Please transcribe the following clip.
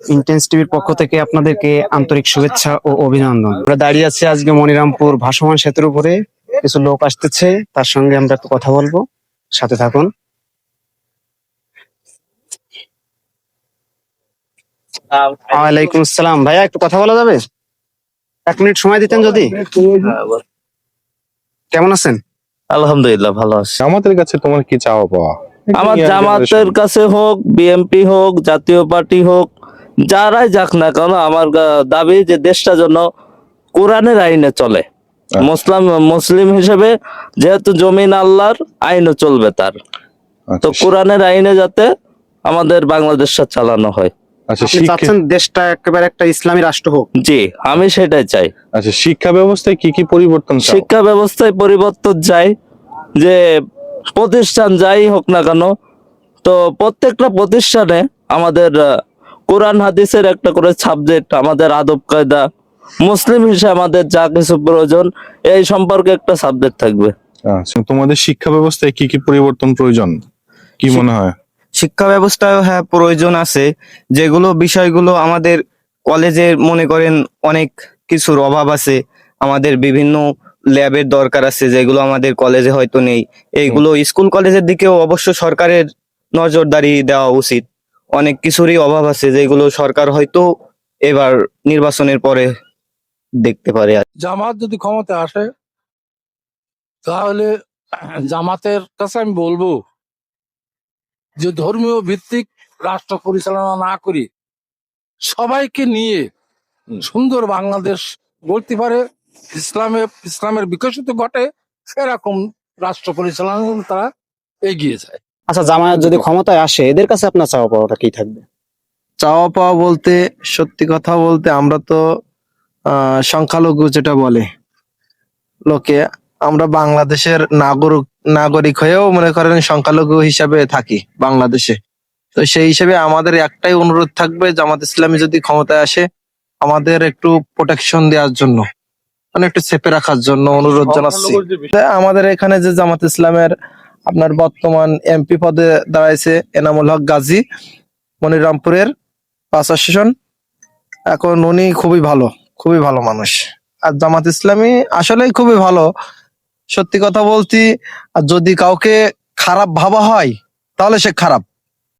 Intense টিভির পক্ষ থেকে আপনাদেরকে আন্তরিক শুভেচ্ছা ও অভিনন্দন। আমরা দাঁড়িয়ে আছি আজকে মনিরামপুর ভাসমান সেতুর উপরে। কিছু লোক আসতেছে তার সঙ্গে আমরা একটু কথা বলব। সাথে থাকুন। ওয়ালাইকুম আসসালাম। ভাইয়া একটু কথা বলা যাবে? এক মিনিট সময় দিতেন যদি। কেমন আছেন? আলহামদুলিল্লাহ ভালো আছি। আমাদের কাছে তোমার কি চাওয়া পাওয়া? আমার জামাতের কাছে হোক বিএমপি হোক জাতীয় পার্টি হোক যারাই যাক না কেন আমার দাবি যে দেশটা যেন কোরআনের আইনে চলে। মুসলিম মুসলিম হিসেবে যেহেতু জমিন আল্লাহর আইনও চলবে তার। তো আচ্ছা, কোরআনের আইনে যাতে আমাদের বাংলাদেশটা চালানো হয়। আচ্ছা চাচ্ছেন দেশটা একেবারে একটা ইসলামী রাষ্ট্র হোক? জি আমি সেটাই চাই। আচ্ছা শিক্ষা ব্যবস্থায় কি কি পরিবর্তন শিক্ষা ব্যবস্থায় পরিবর্তন চাই যে প্রতিষ্ঠান যাই হোক না কেন তো প্রত্যেকটা প্রতিষ্ঠানে আমাদের কোরআন হাদিসের একটা করে সাবজেক্ট আমাদের আদব কায়দা। মুসলিম হিসেবে আমাদের যা কিছু প্রয়োজন এই সম্পর্কে একটা সাবজেক্ট থাকবে। আচ্ছা তোমাদের শিক্ষা ব্যবস্থায় কি কি পরিবর্তন প্রয়োজন? কি মনে হয়? শিক্ষা ব্যবস্থায় হ্যাঁ প্রয়োজন আছে। যেগুলো বিষয়গুলো আমাদের কলেজে মনে করেন অনেক কিছুর অভাব আছে। আমাদের বিভিন্ন ল্যাবের দরকার আছে যেগুলো আমাদের কলেজে হয়তো নেই। এইগুলো স্কুল কলেজের দিকেও অবশ্য সরকারের নজরদারি দেওয়া উচিত। অনেক কিছুরই অভাব আছে যেগুলো সরকার হয়তো এবার নির্বাচনের পরে দেখতে পারে আর জামাত যদি ক্ষমতা আসে তাহলে জামাতের কাছে আমি বলব যে ধর্মীয় ভিত্তিক রাষ্ট্র পরিচালনা না করি সবাইকে নিয়ে সুন্দর বাংলাদেশ গড়তে পারে। ইসলামে ইসলামের বিকশিত ঘটে সেরকম রাষ্ট্র পরিচালনা তারা এগিয়ে যায়। আচ্ছা জামায়াত যদি ক্ষমতায় আসে এদের কাছে আপনার চাওয়া পাওয়াটা কি থাকবে? চাওয়া পাওয়া বলতে সত্যি কথা বলতে আমরা তো আহ, সংখ্যালঘু যেটা বলে লোকে আমরা বাংলাদেশের নাগরিক নাগরিক হয়েও মনে করেন সংখ্যালঘু হিসাবে থাকি বাংলাদেশে। তো সেই হিসেবে আমাদের একটাই অনুরোধ থাকবে জামাত ইসলামী যদি ক্ষমতায় আসে আমাদের একটু প্রোটেকশন দেওয়ার জন্য মানে একটু চেপে রাখার জন্য অনুরোধ জানাচ্ছি। তা আমাদের এখানে যে জামাত ইসলামের আপনার বর্তমান এমপি পদে দাঁড়াইছে এনামুল হক গাজী, মনিরামপুরের পাঁচ স্টেশন এখন উনি খুবই ভালো খুবই ভালো মানুষ। আর জামাত ইসলামী আসলেই খুবই ভালো। সত্যি কথা বলছি, আর যদি কাউকে খারাপ ভাবা হয়, তাহলে সে খারাপ।